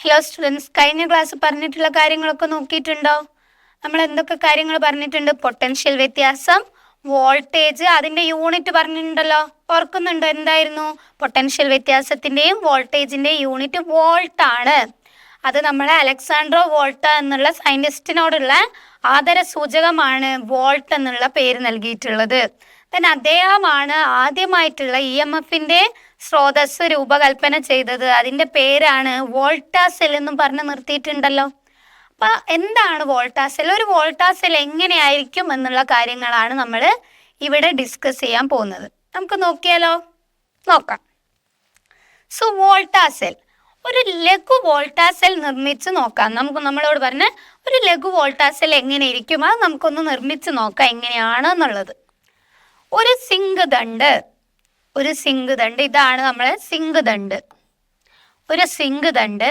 Hello students കഴിഞ്ഞ class പറഞ്ഞിട്ടുള്ള കാര്യങ്ങളൊക്കെ നോക്കിയിട്ടുണ്ടോ? നമ്മൾ എന്തൊക്കെ കാര്യങ്ങൾ പറഞ്ഞിട്ടുണ്ട്? പൊട്ടൻഷ്യൽ വ്യത്യാസം വോൾട്ടേജ് അതിന്റെ യൂണിറ്റ് പറഞ്ഞിട്ടുണ്ടല്ലോ. ഓർക്കുന്നുണ്ടോ എന്തായിരുന്നു? പൊട്ടൻഷ്യൽ വ്യത്യാസത്തിന്റെയും വോൾട്ടേജിന്റെയും യൂണിറ്റ് വോൾട്ട് ആണ്. അത് നമ്മളെ അലക്സാണ്ട്രോ വോൾട്ട എന്നുള്ള സയന്റിസ്റ്റിനോടുള്ള ആദര സൂചകമാണ് വോൾട്ട് എന്നുള്ള പേര് നൽകിയിട്ടുള്ളത്. Then അദ്ദേഹമാണ് ആദ്യമായിട്ടുള്ള ഇ എം എഫിന്റെ സ്രോതസ് രൂപകൽപ്പന ചെയ്തത്. അതിന്റെ പേരാണ് വോൾട്ടാസെൽ എന്നും പറഞ്ഞ് നിർത്തിയിട്ടുണ്ടല്ലോ. അപ്പൊ എന്താണ് വോൾട്ടാസെൽ? ഒരു വോൾട്ടാസെൽ എങ്ങനെയായിരിക്കും എന്നുള്ള കാര്യങ്ങളാണ് നമ്മൾ ഇവിടെ ഡിസ്കസ് ചെയ്യാൻ പോകുന്നത്. നമുക്ക് നോക്കിയാലോ? നോക്കാം. So Volta cell. ഒരു ലഘു വോൾട്ടാസെൽ നിർമ്മിച്ച് നോക്കാം. നമുക്ക് നമ്മളോട് പറഞ്ഞ ഒരു ലഘു വോൾട്ടാസെൽ എങ്ങനെ ഇരിക്കും അത് നമുക്കൊന്ന് നിർമ്മിച്ച് നോക്കാം എങ്ങനെയാണ് എന്നുള്ളത്. ഒരു സിങ്ക് ദണ്ട് ഒരു സിങ്ക് ദണ്ട്. ഇതാണ് നമ്മളെ സിങ്ക് ദണ്ട്. ഒരു സിങ്ക് ദണ്ട്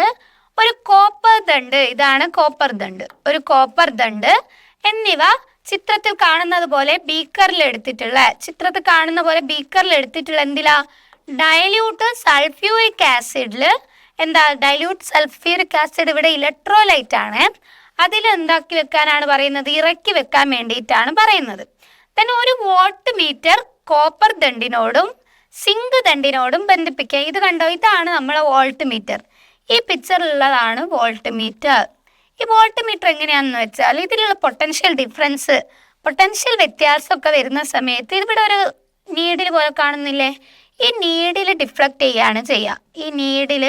ഒരു കോപ്പർ ദണ്ട്. ഇതാണ് കോപ്പർ ദണ്ട്. ഒരു കോപ്പർ ദണ്ട് എന്നിവ ചിത്രത്തിൽ കാണുന്നത് പോലെ ബീക്കറിൽ എടുത്തിട്ടുള്ള ചിത്രത്തിൽ കാണുന്ന പോലെ ബീക്കറിൽ എടുത്തിട്ടുള്ള എന്തിലാ? ഡയല്യൂട്ട് സൾഫ്യൂരിക് ആസിഡിൽ എന്താ? ഡയല്യൂട്ട് സൾഫ്യൂരിക് ആസിഡ് ഇവിടെ ഇലക്ട്രോലൈറ്റ് ആണ്. അതിൽ എന്താക്കി വെക്കാനാണ് പറയുന്നത്? ഇറക്കി വെക്കാൻ വേണ്ടിയിട്ടാണ് പറയുന്നത്. തന്നെ ഒരു വോട്ട് മീറ്റർ കോപ്പർ ദണ്ടിനോടും സിങ്ക് തണ്ടിനോടും ബന്ധിപ്പിക്കുക. ഇത് കണ്ടോ? ഇതാണ് നമ്മളെ വോൾട്ട് മീറ്റർ ഈ പിക്ചറിലുള്ളതാണ് വോൾട്ട് മീറ്റർ ഈ വോൾട്ട് മീറ്റർ എങ്ങനെയാണെന്ന് വെച്ചാൽ ഇതിലുള്ള പൊട്ടൻഷ്യൽ ഡിഫറൻസ് പൊട്ടൻഷ്യൽ വ്യത്യാസമൊക്കെ വരുന്ന സമയത്ത് ഇവിടെ ഒരു നീഡിൽ പോലെ കാണുന്നില്ലേ? ഈ നീഡിൽ ഡിഫ്ലക്റ്റ് ചെയ്യാണ് ചെയ്യുക. ഈ നീഡിൽ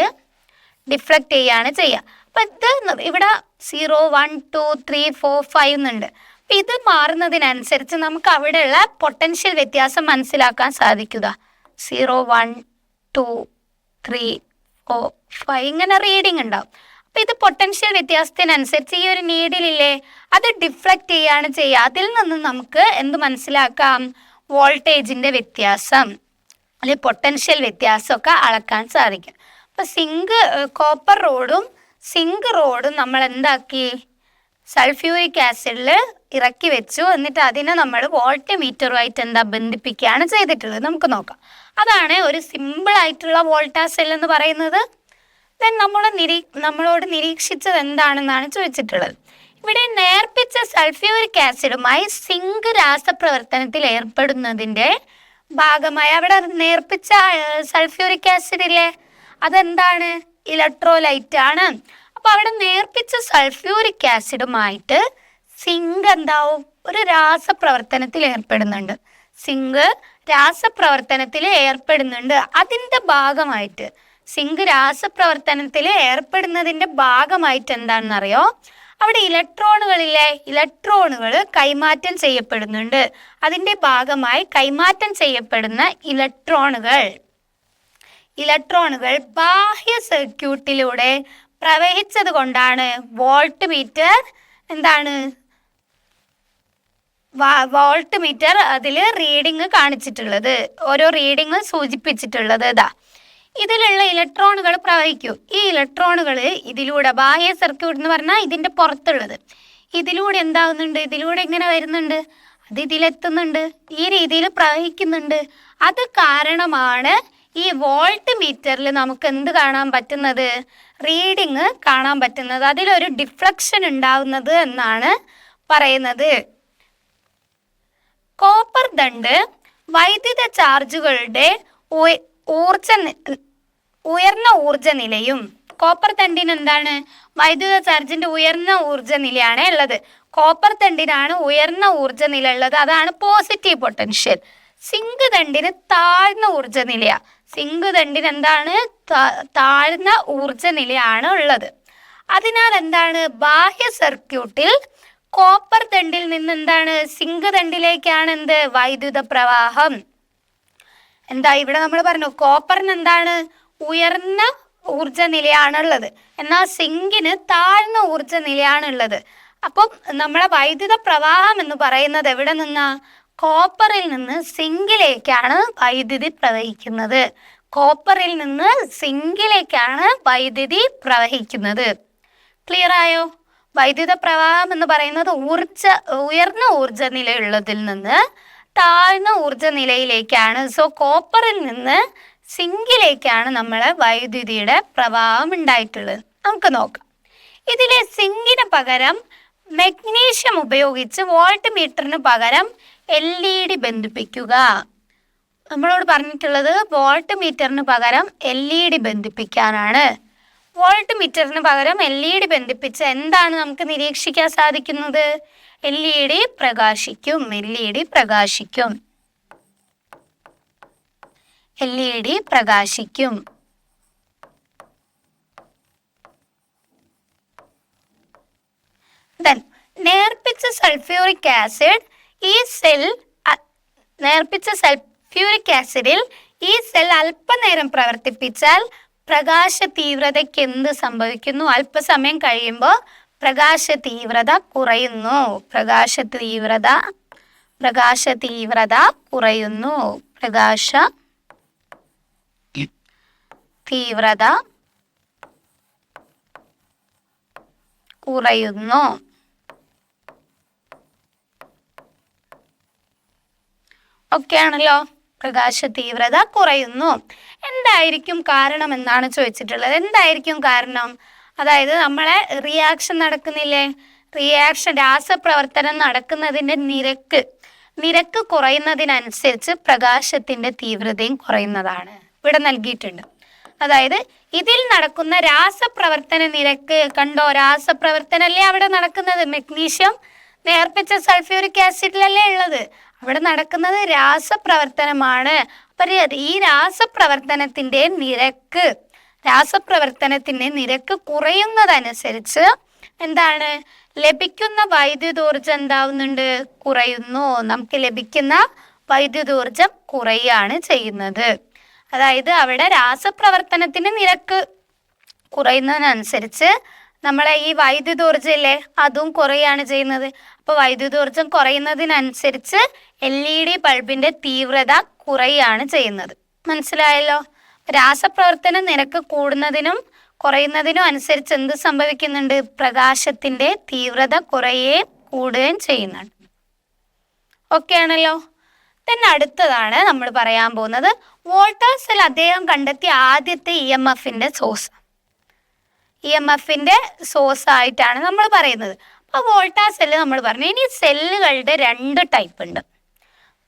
ഡിഫ്ലക്റ്റ് ചെയ്യാണ് ചെയ്യുക. അപ്പം ഇത് ഇവിടെ zero one two three four five എന്നുണ്ട്. അപ്പം ഇത് മാറുന്നതിനനുസരിച്ച് നമുക്ക് അവിടെയുള്ള പൊട്ടൻഷ്യൽ വ്യത്യാസം മനസ്സിലാക്കാൻ സാധിക്കുക. Zero one two three four five ഇങ്ങനെ റീഡിംഗ് ഉണ്ടാവും. അപ്പം ഇത് പൊട്ടൻഷ്യൽ വ്യത്യാസത്തിനനുസരിച്ച് ഈ ഒരു നീഡിലില്ലേ അത് ഡിഫ്ലക്റ്റ് ചെയ്യാണ് ചെയ്യുക. അതിൽ നിന്ന് നമുക്ക് എന്ത് മനസ്സിലാക്കാം? വോൾട്ടേജിന്റെ വ്യത്യാസം അല്ലെങ്കിൽ പൊട്ടൻഷ്യൽ വ്യത്യാസമൊക്കെ അളക്കാൻ സാധിക്കും. അപ്പോൾ സിങ്ക് കോപ്പർ റോഡും സിങ്ക് റോഡും നമ്മൾ എന്താക്കി? സൾഫ്യൂരിക് ആസിഡിൽ ഇറക്കി വെച്ചു. എന്നിട്ട് അതിനെ നമ്മൾ വോൾട്ട് മീറ്ററുമായിട്ട് എന്താ ബന്ധിപ്പിക്കുകയാണ് ചെയ്തിട്ടുള്ളത്. നമുക്ക് നോക്കാം. അതാണ് ഒരു സിമ്പിൾ ആയിട്ടുള്ള വോൾട്ടാ സെൽ എന്ന് പറയുന്നത്. ദെൻ നമ്മൾ നിരീ നമ്മളോട് നിരീക്ഷിച്ചത് എന്താണെന്നാണ് ചോദിച്ചിട്ടുള്ളത്. ഇവിടെ നേർപ്പിച്ച സൾഫ്യൂരിക് ആസിഡുമായി സിങ്ക് രാസപ്രവർത്തനത്തിൽ ഏർപ്പെടുന്നതിന്റെ ഭാഗമായി അവിടെ നേർപ്പിച്ച സൾഫ്യൂരിക് ആസിഡ് ഇല്ലേ? അതെന്താണ്? ഇലക്ട്രോലൈറ്റ് ആണ്. അപ്പോൾ അവിടെ നേർപ്പിച്ച സൾഫ്യൂരിക് ആസിഡുമായിട്ട് സിങ്ക് എന്താവും? ഒരു രാസപ്രവർത്തനത്തിൽ ഏർപ്പെടുന്നുണ്ട്. സിങ്ക് രാസപ്രവർത്തനത്തിൽ ഏർപ്പെടുന്നുണ്ട്. അതിന്റെ ഭാഗമായിട്ട് സിങ്ക് രാസപ്രവർത്തനത്തിൽ ഏർപ്പെടുന്നതിന്റെ ഭാഗമായിട്ട് എന്താണെന്നറിയോ? അവിടെ ഇലക്ട്രോണുകളിലെ ഇലക്ട്രോണുകൾ കൈമാറ്റം ചെയ്യപ്പെടുന്നുണ്ട്. അതിന്റെ ഭാഗമായി കൈമാറ്റം ചെയ്യപ്പെടുന്ന ഇലക്ട്രോണുകൾ. ഇലക്ട്രോണുകൾ ബാഹ്യ സർക്യൂട്ടിലൂടെ പ്രവഹിച്ചത് കൊണ്ടാണ് വോൾട്ട് മീറ്റർ എന്താണ്? വോൾട്ട് മീറ്റർ അതിൽ റീഡിങ് കാണിച്ചിട്ടുള്ളത്. ഓരോ റീഡിങ് സൂചിപ്പിച്ചിട്ടുള്ളത് ഇതാ. ഇതിലുള്ള ഇലക്ട്രോണുകൾ പ്രവഹിക്കും. ഈ ഇലക്ട്രോണുകൾ ഇതിലൂടെ ബാഹ്യ സർക്യൂട്ട് എന്ന് പറഞ്ഞാൽ ഇതിന്റെ പുറത്തുള്ളത്. ഇതിലൂടെ എന്താവുന്നുണ്ട്? ഇതിലൂടെ എങ്ങനെ വരുന്നുണ്ട്? അത് ഇതിലെത്തുന്നുണ്ട്. ഈ രീതിയിൽ പ്രവഹിക്കുന്നുണ്ട്. അത് കാരണമാണ് ഈ വോൾട്ട് മീറ്ററിൽ നമുക്ക് എന്ത് കാണാൻ പറ്റുന്നത്? റീഡിങ് കാണാൻ പറ്റുന്നത്. അതിലൊരു ഡിഫ്ലക്ഷൻ ഉണ്ടാവുന്നത് എന്നാണ് പറയുന്നത്. കോപ്പർ ദണ്ട് വൈദ്യുത ചാർജുകളുടെ ഊർജ ഉയർന്ന ഊർജ നിലയും. കോപ്പർ തണ്ടിന് എന്താണ്? വൈദ്യുത ചാർജിന്റെ ഉയർന്ന ഊർജ നിലയാണ് ഉള്ളത്. കോപ്പർ തണ്ടിനാണ് ഉയർന്ന ഊർജ നില ഉള്ളത്. അതാണ് പോസിറ്റീവ് പൊട്ടൻഷ്യൽ സിങ്ക് തണ്ടിന് താഴ്ന്ന ഊർജ നിലയാ. സിങ്ക് തണ്ടിന് എന്താണ്? താഴ്ന്ന ഊർജ നിലയാണ് ഉള്ളത്. അതിനാൽ എന്താണ്? ബാഹ്യ സർക്യൂട്ടിൽ കോപ്പർ തണ്ടിൽ നിന്ന് എന്താണ് സിങ്ക് തണ്ടിലേക്കാണ് എന്ത് വൈദ്യുത പ്രവാഹം? എന്താ ഇവിടെ നമ്മൾ പറഞ്ഞു കോപ്പറിന് എന്താണ് ഉയർന്ന ഊർജ നിലയാണുള്ളത്. എന്നാൽ സിങ്കിന് താഴ്ന്ന ഊർജ നിലയാണുള്ളത്. അപ്പം നമ്മളെ വൈദ്യുത പ്രവാഹം എന്ന് പറയുന്നത് എവിടെ നിന്നാ? കോപ്പറിൽ നിന്ന് സിങ്കിലേക്കാണ് വൈദ്യുതി പ്രവഹിക്കുന്നത്. കോപ്പറിൽ നിന്ന് സിങ്കിലേക്കാണ് വൈദ്യുതി പ്രവഹിക്കുന്നത്. ക്ലിയർ ആയോ? വൈദ്യുത പ്രവാഹം എന്ന് പറയുന്നത് ഊർജ ഉയർന്ന ഊർജ നിലയുള്ളതിൽ നിന്ന് താഴ്ന്ന ഊർജ നിലയിലേക്കാണ്. സോ കോപ്പറിൽ നിന്ന് സിങ്കിലേക്കാണ് നമ്മൾ വൈദ്യുതിയുടെ പ്രവാഹം ഉണ്ടായിട്ടുള്ളത്. നമുക്ക് നോക്കാം. ഇതിലെ സിങ്കിന് പകരം മഗ്നീഷ്യം ഉപയോഗിച്ച് വോൾട്ട് മീറ്ററിന് പകരം എൽ ഇ ഡി ബന്ധിപ്പിക്കുക. നമ്മളോട് പറഞ്ഞിട്ടുള്ളത് വോൾട്ട് മീറ്ററിന് പകരം എൽ ഇ ഡി ബന്ധിപ്പിക്കാനാണ്. വോൾട്ട് മീറ്ററിന് പകരം എൽ ഇ ഡി ബന്ധിപ്പിച്ച് എന്താണ് നമുക്ക് നിരീക്ഷിക്കാൻ സാധിക്കുന്നത്? എൽ ഇ ഡി പ്രകാശിക്കും എൽ ഇ ഡി പ്രകാശിക്കും. എൽ ഇ ഡി പ്രകാശിക്കും. ദെൻ നേർപ്പിച്ച സൾഫ്യൂറിക് ആസിഡ് ഈ സെൽ നേർപ്പിച്ച സൾഫ്യൂറിക് ആസിഡിൽ ഈ സെൽ അല്പനേരം പ്രവർത്തിപ്പിച്ചാൽ പ്രകാശ തീവ്രതയ്ക്ക് എന്ത് സംഭവിക്കുന്നു? അല്പസമയം കഴിയുമ്പോൾ പ്രകാശ തീവ്രത കുറയുന്നു. പ്രകാശ തീവ്രത പ്രകാശ തീവ്രത കുറയുന്നു. പ്രകാശ തീവ്രത കുറയുന്നു. ഓക്കെ ആണല്ലോ പ്രകാശ തീവ്രത കുറയുന്നു. എന്തായിരിക്കും കാരണം എന്നാണ് ചോദിച്ചിട്ടുള്ളത്. എന്തായിരിക്കും കാരണം? അതായത് നമ്മളെ റിയാക്ഷൻ നടക്കുന്നില്ലേ? റിയാക്ഷൻ രാസപ്രവർത്തനം നടക്കുന്നതിന്റെ നിരക്ക്. നിരക്ക് കുറയുന്നതിനനുസരിച്ച് പ്രകാശത്തിന്റെ തീവ്രതയും കുറയുന്നതാണ്. ഇവിടെ നൽകിയിട്ടുണ്ട്. അതായത് ഇതിൽ നടക്കുന്ന രാസപ്രവർത്തന നിരക്ക് കണ്ടോ? രാസപ്രവർത്തനല്ലേ അവിടെ നടക്കുന്നത്? മെഗ്നീഷ്യം നേർപ്പിച്ച സൾഫ്യൂരിക് ആസിഡിലല്ലേ ഉള്ളത്? അവിടെ നടക്കുന്നത് രാസപ്രവർത്തനമാണ്. അപ്പം ഈ രാസപ്രവർത്തനത്തിന്റെ നിരക്ക് രാസപ്രവർത്തനത്തിന്റെ നിരക്ക് കുറയുന്നതനുസരിച്ച് എന്താണ്? ലഭിക്കുന്ന വൈദ്യുതോർജം എന്താവുന്നുണ്ട്? കുറയുന്നു. നമുക്ക് ലഭിക്കുന്ന വൈദ്യുതോർജം കുറയാണ് ചെയ്യുന്നത്. അതായത് അവിടെ രാസപ്രവർത്തനത്തിന്റെ നിരക്ക് കുറയുന്നതിനനുസരിച്ച് നമ്മളെ ഈ വൈദ്യുതോർജമില്ലേ അതും കുറയാണ് ചെയ്യുന്നത്. അപ്പോൾ വൈദ്യുതോർജം കുറയുന്നതിനനുസരിച്ച് എൽ ഇ ഡി ബൾബിന്റെ തീവ്രത കുറയാണ് ചെയ്യുന്നത്. മനസ്സിലായല്ലോ? രാസപ്രവർത്തന നിരക്ക് കൂടുന്നതിനും കുറയുന്നതിനും അനുസരിച്ച് എന്ത് സംഭവിക്കുന്നുണ്ട്? പ്രകാശത്തിന്റെ തീവ്രത കുറയുകയും കൂടുകയും ചെയ്യുന്നുണ്ട്. ഓക്കെ ആണല്ലോ തന്നെ അടുത്തതാണ് നമ്മൾ പറയാൻ പോകുന്നത്. വോൾട്ടേഴ്സിൽ അദ്ദേഹം കണ്ടെത്തിയ ആദ്യത്തെ ഇ എം എഫിന്റെ സോഴ്സ് ഇ എം സോഴ്സ് ആയിട്ടാണ് നമ്മൾ പറയുന്നത്. അപ്പോൾ വോൾട്ടാ സെല്ല് നമ്മൾ പറഞ്ഞു ഇനി സെല്ലുകളുടെ രണ്ട് ടൈപ്പ് ഉണ്ട്.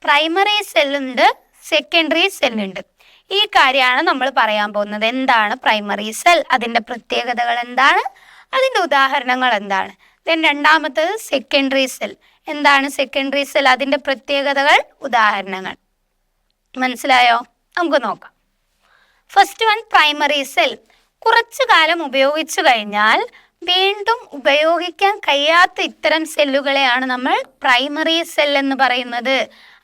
പ്രൈമറി സെല്ലുണ്ട് സെക്കൻഡറി സെല്ലുണ്ട് ഈ കാര്യമാണ് നമ്മൾ പറയാൻ പോകുന്നത്. എന്താണ് പ്രൈമറി സെൽ അതിന്റെ പ്രത്യേകതകൾ എന്താണ്? അതിന്റെ ഉദാഹരണങ്ങൾ എന്താണ്? ദെൻ രണ്ടാമത്തത് സെക്കൻഡറി സെൽ എന്താണ് സെക്കൻഡറി സെൽ അതിന്റെ പ്രത്യേകതകൾ ഉദാഹരണങ്ങൾ. മനസ്സിലായോ? നമുക്ക് നോക്കാം. ഫസ്റ്റ് വൺ പ്രൈമറി സെൽ കുറച്ചു കാലം ഉപയോഗിച്ചു കഴിഞ്ഞാൽ വീണ്ടും ഉപയോഗിക്കാൻ കഴിയാത്ത ഇത്തരം സെല്ലുകളെയാണ് നമ്മൾ പ്രൈമറി സെൽ എന്ന് പറയുന്നത്.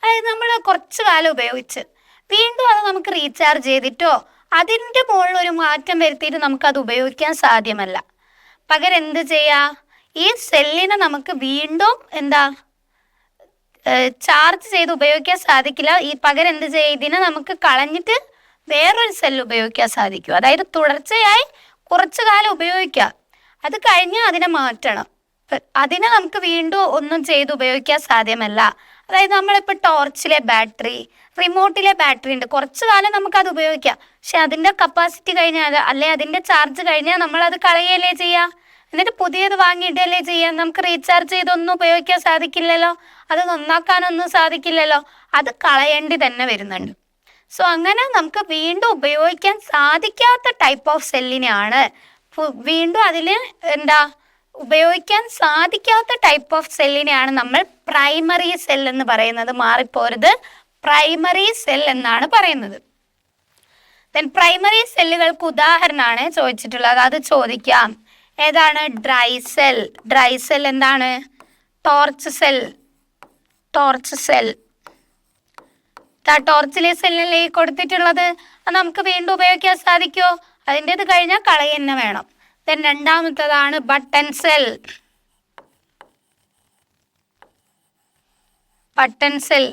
അതായത് നമ്മൾ കുറച്ചു കാലം ഉപയോഗിച്ച് വീണ്ടും അത് നമുക്ക് റീചാർജ് ചെയ്തിട്ടോ അതിന്റെ മുകളിൽ ഒരു മാറ്റം വരുത്തിയിട്ട് നമുക്ക് അത് ഉപയോഗിക്കാൻ സാധ്യമല്ല. പകരം എന്ത് ചെയ്യാ? ഈ സെല്ലിനെ നമുക്ക് വീണ്ടും എന്താ ചാർജ് ചെയ്ത് ഉപയോഗിക്കാൻ സാധിക്കില്ല. ഈ പകരം എന്ത് ചെയ്യുക ഇതിനെ നമുക്ക് കളഞ്ഞിട്ട് വേറൊരു സെല്ല് ഉപയോഗിക്കാൻ സാധിക്കും. അതായത് തുടർച്ചയായി കുറച്ചു കാലം ഉപയോഗിക്കുക അത് കഴിഞ്ഞ് അതിനെ മാറ്റണം. അതിനെ നമുക്ക് വീണ്ടും ഒന്നും ചെയ്ത് ഉപയോഗിക്കാൻ സാധ്യമല്ല. അതായത് നമ്മളിപ്പോൾ ടോർച്ചിലെ ബാറ്ററി റിമോട്ടിലെ ബാറ്ററി ഉണ്ട്. കുറച്ചു കാലം നമുക്ക് അത് ഉപയോഗിക്കാം. പക്ഷെ അതിന്റെ കപ്പാസിറ്റി കഴിഞ്ഞാൽ അല്ലെ അതിന്റെ ചാർജ് കഴിഞ്ഞാൽ നമ്മൾ അത് കളയല്ലേ ചെയ്യുക എന്നിട്ട് പുതിയത് വാങ്ങിയിട്ടല്ലേ ചെയ്യാം? നമുക്ക് റീചാർജ് ചെയ്തൊന്നും ഉപയോഗിക്കാൻ സാധിക്കില്ലല്ലോ? അത് നന്നാക്കാനൊന്നും സാധിക്കില്ലല്ലോ? അത് കളയേണ്ടി തന്നെ വരുന്നുണ്ട്. സോ അങ്ങനെ നമുക്ക് വീണ്ടും ഉപയോഗിക്കാൻ സാധിക്കാത്ത ടൈപ്പ് ഓഫ് സെല്ലിനെയാണ് വീണ്ടും അതിൽ എന്താ ഉപയോഗിക്കാൻ സാധിക്കാത്ത ടൈപ്പ് ഓഫ് സെല്ലിനെയാണ് നമ്മൾ പ്രൈമറി സെൽ എന്ന് പറയുന്നത്. മാറിപ്പോരുത്. പ്രൈമറി സെൽ എന്നാണ് പറയുന്നത്. ദെൻ പ്രൈമറി സെല്ലുകൾക്ക് ഉദാഹരണമാണ് ചോദിച്ചിട്ടുള്ളത്. അത് ചോദിക്കാം. ഏതാണ്? ഡ്രൈ സെൽ ഡ്രൈ സെൽ എന്താണ്? ടോർച്ച് സെൽ ടോർച്ച് സെൽ ടോർച്ചിലെ സെല്ലല്ലേ കൊടുത്തിട്ടുള്ളത് അത് നമുക്ക് വീണ്ടും ഉപയോഗിക്കാൻ സാധിക്കുമോ അതിന്റെത് കഴിഞ്ഞാൽ കളയ തന്നെ വേണം. ദെൻ രണ്ടാമത്തതാണ് ബട്ടൺ സെൽ ബട്ടൺ സെൽ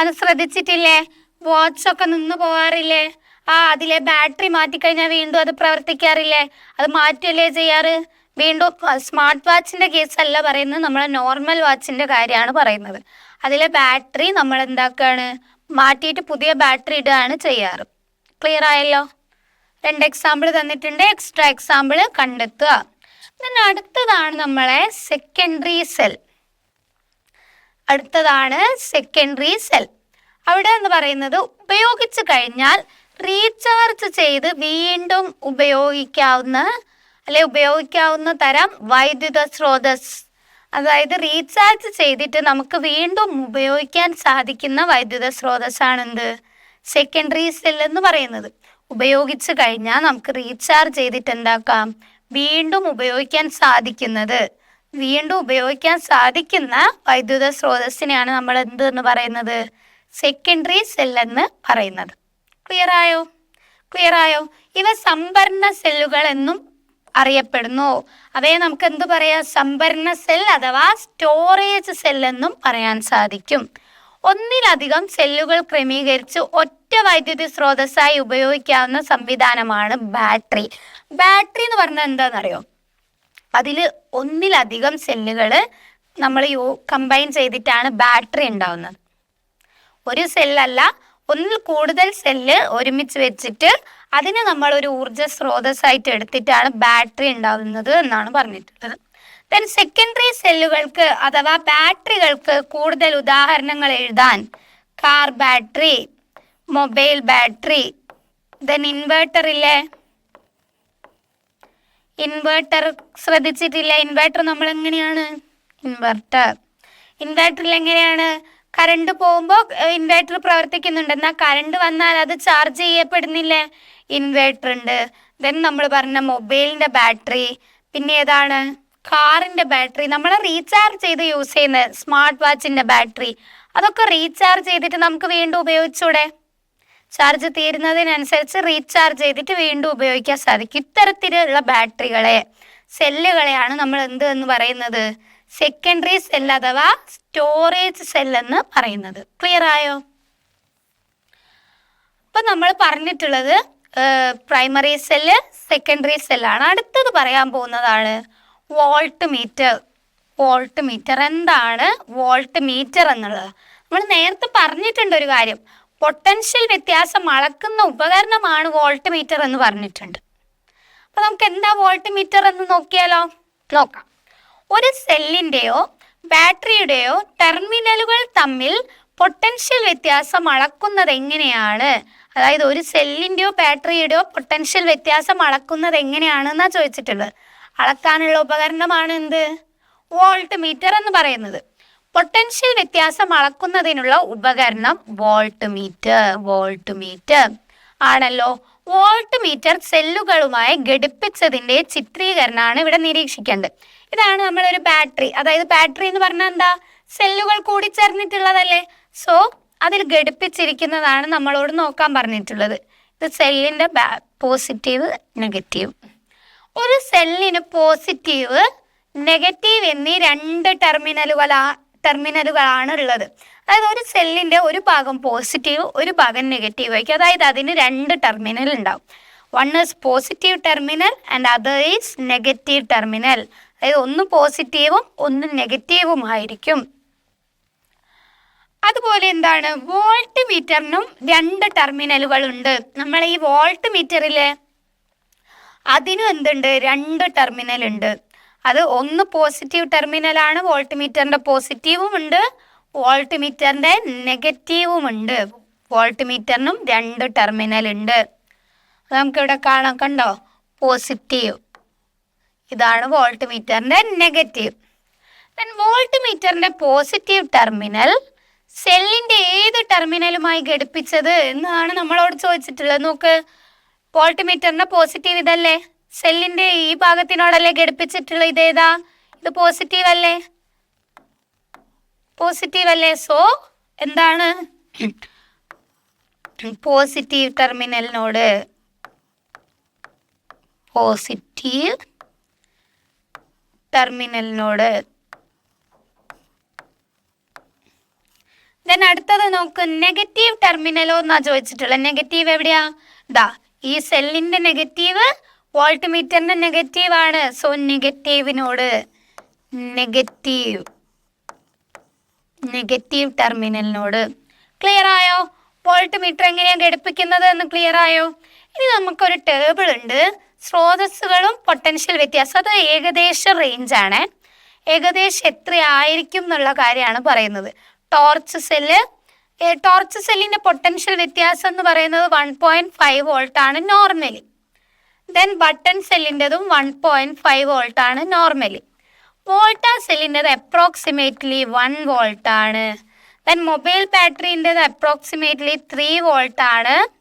അത് ശ്രദ്ധിച്ചിട്ടില്ലേ? വാച്ച് ഒക്കെ നിന്ന് പോകാറില്ലേ? ആ അതിലെ ബാറ്ററി മാറ്റിക്കഴിഞ്ഞാൽ വീണ്ടും അത് പ്രവർത്തിക്കാറില്ലേ? അത് മാറ്റുകയല്ലേ ചെയ്യാറ്? വീണ്ടും സ്മാർട്ട് വാച്ചിന്റെ കേസല്ല പറയുന്നത് നമ്മളെ നോർമൽ വാച്ചിന്റെ കാര്യമാണ് പറയുന്നത്. അതിലെ ബാറ്ററി നമ്മൾ എന്താക്കുകയാണ് മാറ്റിയിട്ട് പുതിയ ബാറ്ററി ഇടുകയാണ് ചെയ്യാറ്. ക്ലിയർ ആയല്ലോ? രണ്ട് എക്സാമ്പിൾ തന്നിട്ടുണ്ട്. എക്സ്ട്രാ എക്സാമ്പിൾ കണ്ടെത്തുക. പിന്നെ അടുത്തതാണ് നമ്മളെ സെക്കൻഡറി സെൽ അടുത്തതാണ് സെക്കൻഡറി സെൽ അവിടെ എന്ന് പറയുന്നത് ഉപയോഗിച്ച് കഴിഞ്ഞാൽ റീചാർജ് ചെയ്ത് വീണ്ടും ഉപയോഗിക്കാവുന്ന അല്ലെ ഉപയോഗിക്കാവുന്ന തരം വൈദ്യുത സ്രോതസ് അതായത് റീചാർജ് ചെയ്തിട്ട് നമുക്ക് വീണ്ടും ഉപയോഗിക്കാൻ സാധിക്കുന്ന വൈദ്യുത സ്രോതസ്സാണെന്ത്? സെക്കൻഡറി സെൽ എന്ന് പറയുന്നത്. ഉപയോഗിച്ച് കഴിഞ്ഞാൽ നമുക്ക് റീചാർജ് ചെയ്തിട്ട് എന്താക്കാം? വീണ്ടും ഉപയോഗിക്കാൻ സാധിക്കുന്നത്. വീണ്ടും ഉപയോഗിക്കാൻ സാധിക്കുന്ന വൈദ്യുത സ്രോതസ്സിനെയാണ് നമ്മൾ എന്ത് എന്ന് പറയുന്നത്? സെക്കൻഡറി സെൽ എന്ന് പറയുന്നത്. ക്ലിയർ ആയോ? ക്ലിയർ ആയോ? ഇവ സംഭരണ സെല്ലുകൾ എന്നും അറിയപ്പെടുന്നു. അവയെ നമുക്ക് എന്ത് പറയാ? സംഭരണ സെൽ അഥവാ സ്റ്റോറേജ് സെൽ എന്നും പറയാൻ സാധിക്കും. ഒന്നിലധികം സെല്ലുകൾ ക്രമീകരിച്ച് ഒറ്റ വൈദ്യുതി സ്രോതസ്സായി ഉപയോഗിക്കാവുന്ന സംവിധാനമാണ് ബാറ്ററി. ബാറ്ററി എന്ന് പറഞ്ഞാൽ എന്താണെന്നറിയോ അതിൽ ഒന്നിലധികം സെല്ലുകൾ നമ്മൾ യൂ കമ്പൈൻ ചെയ്തിട്ടാണ് ബാറ്ററി ഉണ്ടാവുന്നത്. ഒരു സെല്ലല്ല ഒന്നിൽ കൂടുതൽ സെല്ല് ഒരുമിച്ച് വെച്ചിട്ട് അതിനെ നമ്മൾ ഒരു ഊർജ സ്രോതസ്സായിട്ട് എടുത്തിട്ടാണ് ബാറ്ററി ഉണ്ടാവുന്നത് എന്നാണ് പറഞ്ഞിട്ടുള്ളത്. ദെൻ സെക്കൻഡറി സെല്ലുകൾക്ക് അഥവാ ബാറ്ററികൾക്ക് കൂടുതൽ ഉദാഹരണങ്ങൾ എഴുതാൻ car battery mobile battery then inverter ഇല്ലേ? ഇൻവേർട്ടർ ശ്രദ്ധിച്ചിട്ടില്ല? ഇൻവേർട്ടർ നമ്മൾ എങ്ങനെയാണ് ഇൻവെർട്ടർ ഇൻവേർട്ടറിൽ എങ്ങനെയാണ്? കറണ്ട് പോകുമ്പോൾ ഇൻവേർട്ടർ പ്രവർത്തിക്കുന്നുണ്ട് എന്നാൽ കറണ്ട് വന്നാൽ അത് ചാർജ് ചെയ്യപ്പെടുന്നില്ലേ. ഇൻവേർട്ടർ ഉണ്ട്. ദെൻ നമ്മൾ പറഞ്ഞ മൊബൈലിന്റെ ബാറ്ററി. പിന്നെ ഏതാണ്? കാറിന്റെ ബാറ്ററി. നമ്മൾ റീചാർജ് ചെയ്ത് യൂസ് ചെയ്യുന്ന സ്മാർട്ട് വാച്ചിന്റെ ബാറ്ററി. അതൊക്കെ റീചാർജ് ചെയ്തിട്ട് നമുക്ക് വീണ്ടും ഉപയോഗിച്ചൂടെ? ചാർജ് തീരുന്നതിനനുസരിച്ച് റീചാർജ് ചെയ്തിട്ട് വീണ്ടും ഉപയോഗിക്കാൻ സാധിക്കും. ഇത്തരത്തിലുള്ള ബാറ്ററികളെ. സെല്ലുകളെയാണ് നമ്മൾ എന്ത് എന്ന് പറയുന്നത്? സെക്കൻഡറി സെൽ അഥവാ സ്റ്റോറേജ് സെൽ എന്ന് പറയുന്നത്. ക്ലിയർ ആയോ? അപ്പൊ നമ്മൾ പറഞ്ഞിട്ടുള്ളത് പ്രൈമറി സെല്ല് സെക്കൻഡറി സെല്ലാണ് അടുത്തത് പറയാൻ പോകുന്നതാണ് വോൾട്ട് മീറ്റർ വോൾട്ട് മീറ്റർ എന്താണ്? വോൾട്ട് മീറ്റർ എന്നുള്ളത്. നമ്മൾ നേരത്തെ പറഞ്ഞിട്ടുണ്ട് ഒരു കാര്യം. പൊട്ടൻഷ്യൽ വ്യത്യാസം അളക്കുന്ന ഉപകരണമാണ് വോൾട്ട് മീറ്റർ എന്ന് പറഞ്ഞിട്ടുണ്ട്. അപ്പൊ നമുക്ക് എന്താ വോൾട്ട് മീറ്റർ എന്ന് നോക്കിയാലോ? നോക്കാം. ഒരു സെല്ലിന്റെയോ ബാറ്ററിയുടെയോ ടെർമിനലുകൾ തമ്മിൽ പൊട്ടൻഷ്യൽ വ്യത്യാസം അളക്കുന്നത് എങ്ങനെയാണ്? അതായത് ഒരു സെല്ലിന്റെയോ ബാറ്ററിയുടെയോ പൊട്ടൻഷ്യൽ വ്യത്യാസം അളക്കുന്നത് എങ്ങനെയാണെന്നാ ചോദിച്ചിട്ടുള്ളത്. അളക്കാനുള്ള ഉപകരണമാണ് എന്ത്? വോൾട്ട് മീറ്റർ എന്ന് പറയുന്നത്. പൊട്ടൻഷ്യൽ വ്യത്യാസം അളക്കുന്നതിനുള്ള ഉപകരണം വോൾട്ട് മീറ്റർ വോൾട്ട് മീറ്റർ ആണല്ലോ. വോൾട്ട് മീറ്റർ സെല്ലുകളുമായി ഘടിപ്പിച്ചതിന്റെ ചിത്രീകരണമാണ് ഇവിടെ നിരീക്ഷിക്കേണ്ടത്. ഇതാണ് നമ്മളൊരു ബാറ്ററി. അതായത് ബാറ്ററി എന്ന് പറഞ്ഞാൽ എന്താ? സെല്ലുകൾ കൂടി ചേർന്നിട്ടുള്ളതല്ലേ? സോ അതിൽ ഘടിപ്പിച്ചിരിക്കുന്നതാണ് നമ്മളോട് നോക്കാൻ പറഞ്ഞിട്ടുള്ളത്. ഇത് സെല്ലിന്റെ പോസിറ്റീവ് നെഗറ്റീവ്. ഒരു സെല്ലിന് പോസിറ്റീവ് നെഗറ്റീവ് എന്നീ രണ്ട് ടെർമിനലുകളാ ടെർമിനലുകളാണ് ഉള്ളത്. അതായത് ഒരു സെല്ലിന്റെ ഒരു ഭാഗം പോസിറ്റീവ് ഒരു ഭാഗം നെഗറ്റീവ് ആയിരിക്കും. അതായത് അതിന് രണ്ട് ടെർമിനൽ ഉണ്ടാവും. One is positive terminal and other is negative terminal അതായത് ഒന്ന് പോസിറ്റീവും ഒന്ന് നെഗറ്റീവും ആയിരിക്കും. അതുപോലെ എന്താണ്? വോൾട്ട് മീറ്ററിനും രണ്ട് ടെർമിനലുകൾ ഉണ്ട്. നമ്മൾ ഈ വോൾട്ട് മീറ്ററിൽ അതിനും എന്തുണ്ട്? രണ്ട് ടെർമിനൽ ഉണ്ട്. അത് ഒന്ന് പോസിറ്റീവ് ടെർമിനലാണ് വോൾട്ട് മീറ്ററിന്റെ പോസിറ്റീവും ഉണ്ട് വോൾട്ട് മീറ്ററിന്റെ നെഗറ്റീവും ഉണ്ട്. വോൾട്ട് മീറ്ററിനും രണ്ട് ടെർമിനൽ ഉണ്ട്. നമുക്കിവിടെ കാണാം കണ്ടോ? പോസിറ്റീവ് ഇതാണ് വോൾട്ട് മീറ്ററിന്റെ നെഗറ്റീവ് ദെൻ വോൾട്ട് മീറ്ററിന്റെ പോസിറ്റീവ് ടെർമിനൽ സെല്ലിന്റെ ഏത് ടെർമിനലുമായി ഘടിപ്പിച്ചത് എന്നാണ് നമ്മളോട് ചോദിച്ചിട്ടുള്ളത്. നോക്ക് വോൾട്ട് മീറ്ററിന്റെ പോസിറ്റീവ് ഇതല്ലേ? സെല്ലിന്റെ ഈ ഭാഗത്തിനോടല്ലേ ഘടിപ്പിച്ചിട്ടുള്ള ഇതേതാ? ഇത് പോസിറ്റീവ് അല്ലേ? പോസിറ്റീവ് അല്ലേ? സോ എന്താണ്? പോസിറ്റീവ് ടെർമിനലിനോട് പോസിറ്റീവ് ടെർമിനലിനോട് ദെൻ അടുത്തത് നോക്ക് നെഗറ്റീവ് ടെർമിനലോ എന്നാ ചോദിച്ചിട്ടുള്ളത്. നെഗറ്റീവ് എവിടെയാ? ദാ ഈ സെല്ലിന്റെ നെഗറ്റീവ് വോൾട്ട് മീറ്ററിന്റെ ആണ്. സോ നെഗറ്റീവിനോട് നെഗറ്റീവ് നെഗറ്റീവ് ടെർമിനലിനോട് ക്ലിയർ ആയോ? വോൾട്ട് മീറ്റർ എങ്ങനെയാണ് ഘടിപ്പിക്കുന്നത് എന്ന് ക്ലിയർ ആയോ? ഇനി നമുക്കൊരു ടേബിൾ ഉണ്ട്. സ്രോതസ്സുകളും പൊട്ടൻഷ്യൽ വ്യത്യാസം അത് ഏകദേശ റേഞ്ചാണ് ഏകദേശം എത്രയായിരിക്കും എന്നുള്ള കാര്യമാണ് പറയുന്നത്. ടോർച്ച് സെല്ല് ടോർച്ച് സെല്ലിന്റെ പൊട്ടൻഷ്യൽ വ്യത്യാസം എന്ന് പറയുന്നത് വൺ പോയിന്റ് ഫൈവ് വോൾട്ടാണ് നോർമലി ദെൻ ബട്ടൺ സെല്ലിന്റെതും വൺ പോയിന്റ് ഫൈവ് വോൾട്ട് ആണ് നോർമലി വോൾട്ട സെല്ലിന്റെത് അപ്രോക്സിമേറ്റ്ലി വൺ വോൾട്ട് ആണ്. ദെൻ മൊബൈൽ ബാറ്ററിന്റെത് അപ്രോക്സിമേറ്റ്ലി ത്രീ വോൾട്ട് ആണ്.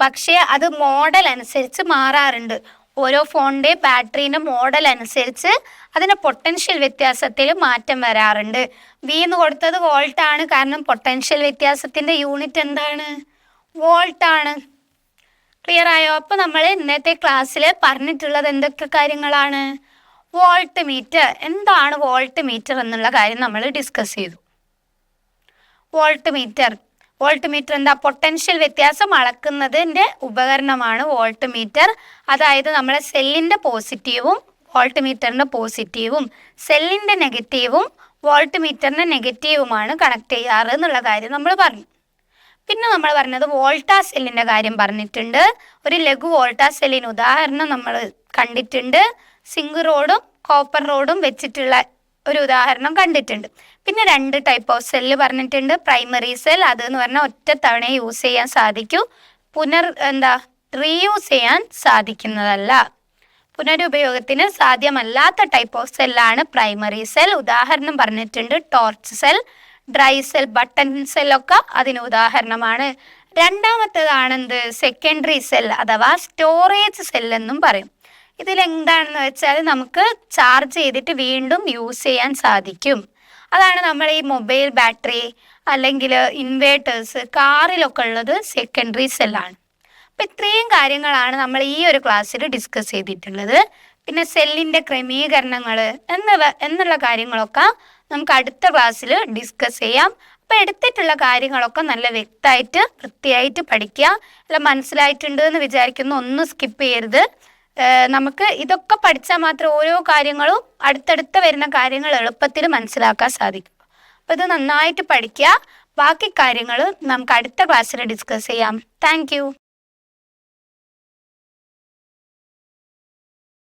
പക്ഷേ അത് മോഡൽ അനുസരിച്ച് മാറാറുണ്ട്. ഓരോ ഫോണിന്റെ ബാറ്ററീന്റെ മോഡൽ അനുസരിച്ച് അതിന്റെ പൊട്ടൻഷ്യൽ വ്യത്യാസത്തിൽ മാറ്റം വരാറുണ്ട്. വി എന്ന് കൊടുത്തത് വോൾട്ട് ആണ്. കാരണം പൊട്ടൻഷ്യൽ വ്യത്യാസത്തിന്റെ യൂണിറ്റ് എന്താണ്? വോൾട്ട് ആണ്. ക്ലിയർ ആയോ അപ്പോൾ നമ്മൾ ഇന്നത്തെ ക്ലാസ്സിൽ പറഞ്ഞിട്ടുള്ളത് എന്തൊക്കെ കാര്യങ്ങളാണ്? Volt meter. എന്താണ് വോൾട്ട് മീറ്റർ എന്നുള്ള കാര്യം നമ്മൾ ഡിസ്കസ് ചെയ്തു. Volt meter. വോൾട്ട് മീറ്റർ എന്താ? പൊട്ടൻഷ്യൽ വ്യത്യാസം അളക്കുന്നതിന്റെ ഉപകരണമാണ് വോൾട്ട് മീറ്റർ. അതായത് നമ്മളെ സെല്ലിന്റെ പോസിറ്റീവും വോൾട്ട് മീറ്ററിന്റെ പോസിറ്റീവും സെല്ലിന്റെ നെഗറ്റീവും വോൾട്ട് മീറ്ററിന്റെ നെഗറ്റീവുമാണ് കണക്ട് ചെയ്യാറ് എന്നുള്ള കാര്യം നമ്മൾ പറഞ്ഞു. പിന്നെ നമ്മൾ പറഞ്ഞത് വോൾട്ടാ സെല്ലിന്റെ കാര്യം പറഞ്ഞിട്ടുണ്ട്. ഒരു ലഘു വോൾട്ടാ സെല്ലിന് ഉദാഹരണം നമ്മൾ കണ്ടിട്ടുണ്ട്. സിങ്ക് റോഡും കോപ്പർ റോഡും വെച്ചിട്ടുള്ള ഒരു ഉദാഹരണം കണ്ടിട്ടുണ്ട്. പിന്നെ രണ്ട് ടൈപ്പ് ഓഫ് സെല്ല് പറഞ്ഞിട്ടുണ്ട്. പ്രൈമറി സെൽ അത് എന്ന് പറഞ്ഞാൽ ഒറ്റ തവണ യൂസ് ചെയ്യാൻ സാധിക്കൂ. പുനർ എന്താ റീയൂസ് ചെയ്യാൻ സാധിക്കുന്നതല്ല. പുനരുപയോഗത്തിന് സാധ്യമല്ലാത്ത ടൈപ്പ് ഓഫ് സെല്ലാണ് പ്രൈമറി സെൽ ഉദാഹരണം പറഞ്ഞിട്ടുണ്ട് torch cell dry cell button സെല്ലൊക്കെ അതിന് ഉദാഹരണമാണ്. രണ്ടാമത്തേതാണെന്ത്? സെക്കൻഡറി സെൽ അഥവാ സ്റ്റോറേജ് സെൽ എന്നും പറയും. ഇതിലെന്താണെന്ന് വെച്ചാൽ നമുക്ക് ചാർജ് ചെയ്തിട്ട് വീണ്ടും യൂസ് ചെയ്യാൻ സാധിക്കും. അതാണ് നമ്മൾ ഈ മൊബൈൽ ബാറ്ററി അല്ലെങ്കിൽ ഇൻവേർട്ടേഴ്സ് കാറിലൊക്കെ ഉള്ളത് സെക്കൻഡറി സെല്ലാണ് അപ്പം ഇത്രയും കാര്യങ്ങളാണ് നമ്മൾ ഈ ഒരു ക്ലാസ്സിൽ ഡിസ്കസ് ചെയ്തിട്ടുള്ളത്. പിന്നെ സെല്ലിന്റെ ക്രമീകരണങ്ങൾ എന്നിവ എന്നുള്ള കാര്യങ്ങളൊക്കെ നമുക്ക് അടുത്ത ക്ലാസ്സിൽ ഡിസ്കസ് ചെയ്യാം. അപ്പോൾ എടുത്തിട്ടുള്ള കാര്യങ്ങളൊക്കെ നല്ല വ്യക്തമായിട്ട് വൃത്തിയായിട്ട് പഠിക്കുക. അല്ല മനസ്സിലായിട്ടുണ്ട് എന്ന് വിചാരിക്കുന്നു ഒന്നും സ്കിപ്പ് ചെയ്യരുത്. നമുക്ക് ഇതൊക്കെ പഠിച്ചാൽ മാത്രം ഓരോ കാര്യങ്ങളും അടുത്തടുത്ത് വരുന്ന കാര്യങ്ങൾ എളുപ്പത്തിൽ മനസ്സിലാക്കാൻ സാധിക്കും. അപ്പോൾ ഇത് നന്നായിട്ട് പഠിക്കുക. ബാക്കി കാര്യങ്ങൾ നമുക്ക് അടുത്ത ക്ലാസ്സിൽ ഡിസ്കസ് ചെയ്യാം. താങ്ക്